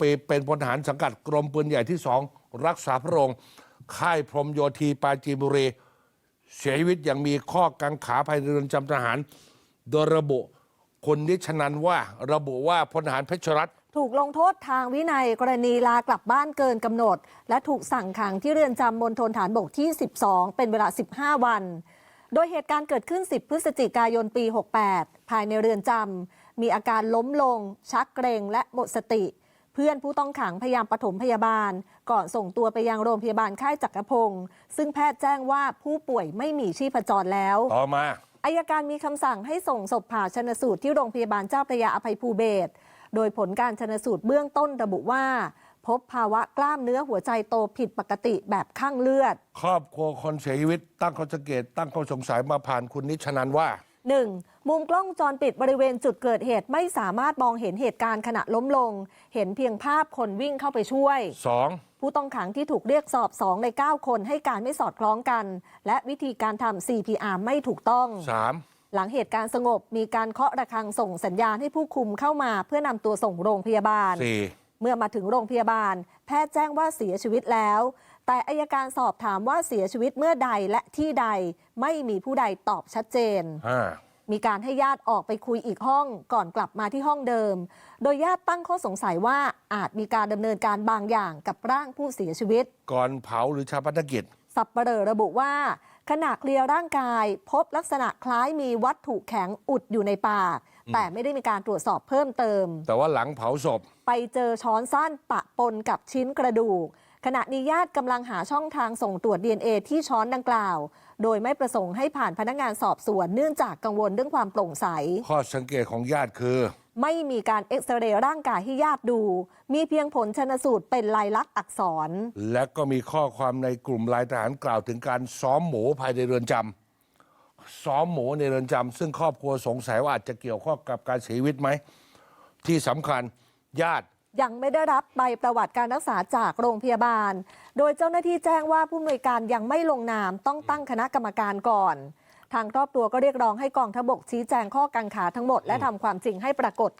ปีเป็นพลทหารสังกัดกรมปืนใหญ่ที่สองรักษาพระองค์ ค่ายพรมโยธีปราจีนบุรี เสียชีวิตอย่างมีข้อกังขาภายในเรือนจำทหาร โดยระบุคนนิชนันว่าระบุว่าพลทหารเพชรรัตน์ถูกลงโทษทางวินัยกรณีลากลับบ้านเกินกำหนด และถูกสั่งขังที่เรือนจำมณฑลฐานบกที่ 12 เป็นเวลา 15 วัน โดยเหตุการณ์เกิดขึ้น 10 พฤศจิกายนปี 68 ภายในเรือนจำมีอาการล้มลง ชักเกรงและหมดสติ เพื่อนผู้ต้องขังพยายามปฐมพยาบาล ก่อนส่งตัวไปยังโรงพยาบาลค่ายจักรพงศ์ซึ่งแพทย์แจ้งว่าผู้ป่วยไม่มีชีพจรแล้ว ต่อมาอายการมีคำสั่งให้ส่งศพผ่าชนสูตรที่โรงพยาบาลเจ้าพระยาอภัยภูเบศรโดยผลการชนสูตรเบื้องต้นระบุว่า พบภาวะกล้ามเนื้อหัวใจโตผิดปกติแบบข้างเลือด ครอบครัวคนเสียชีวิตตั้งข้อสังเกตตั้งข้อสงสัยมาผ่านคุณนิชนันว่า 1. มุมกล้องวงจรปิดบริเวณจุดเกิดเหตุไม่สามารถมองเห็นเหตุการณ์ขณะล้มลง เห็นเพียงภาพคนวิ่งเข้าไปช่วย 2. ผู้ต้องขังที่ถูกเรียกสอบ 2 ใน 9 คนให้การไม่สอดคล้องกัน และวิธีการทำ CPR ไม่ถูกต้อง 3. หลังเหตุการณ์สงบมีการเคาะระฆังส่งสัญญาณให้ผู้คุมเข้ามา เพื่อนำตัวส่งโรงพยาบาล 4. เมื่อมาถึงโรงพยาบาล แพทย์แจ้งว่าเสียชีวิตแล้ว แต่อายการสอบถามว่าเสียชีวิตเมื่อใดและที่ใดไม่มีผู้ใดตอบชัดเจน 5. มีการให้ญาติออกไปคุยอีกห้องก่อนกลับมาที่ห้องเดิม โดยญาติตั้งข้อสงสัยว่าอาจมีการดำเนินการบางอย่างกับร่างผู้เสียชีวิต ก่อนเผาหรือชาปนกิจ สับเปลอระบุว่าขณะเคลียร์ร่างกาย พบลักษณะคล้ายมีวัตถุแข็งอุดอยู่ในปาก แต่ไม่ได้มีการตรวจสอบเพิ่มเติม แต่ว่าหลังเผาศพ ไปเจอช้อนสั้นปะปนกับชิ้นกระดูก ขณะนี้ญาติกำลังหาช่องทางส่งตรวจ DNA ที่ช้อนดังกล่าว โดยไม่ประสงค์ให้ผ่านพนักงานสอบสวนเนื่องจากกังวลเรื่องความโปร่งใส ข้อสังเกตของญาติคือ ไม่มีการเอ็กซเรย์ร่างกายให้ญาติดู มีเพียงผลชนสูตรเป็นลายลักษณ์อักษร และก็มีข้อความในกลุ่มลายทหารกล่าวถึงการซ้อมหมูภายในเรือนจำซ้อมหมูในเรือนจำซึ่งครอบครัวสงสัยว่าอาจจะเกี่ยวข้องกับการเสียชีวิตไหม ที่สำคัญญาติ ยังไม่ได้รับใบประวัติการรักษาจากโรงพยาบาล โดยเจ้าหน้าที่แจ้งว่าผู้อำนวยการยังไม่ลงนามต้องตั้งคณะกรรมการก่อน ทางครอบครัวก็เรียกร้องให้กองทบกชี้แจงข้อกังขาทั้งหมด และทำความจริงให้ปรากฏ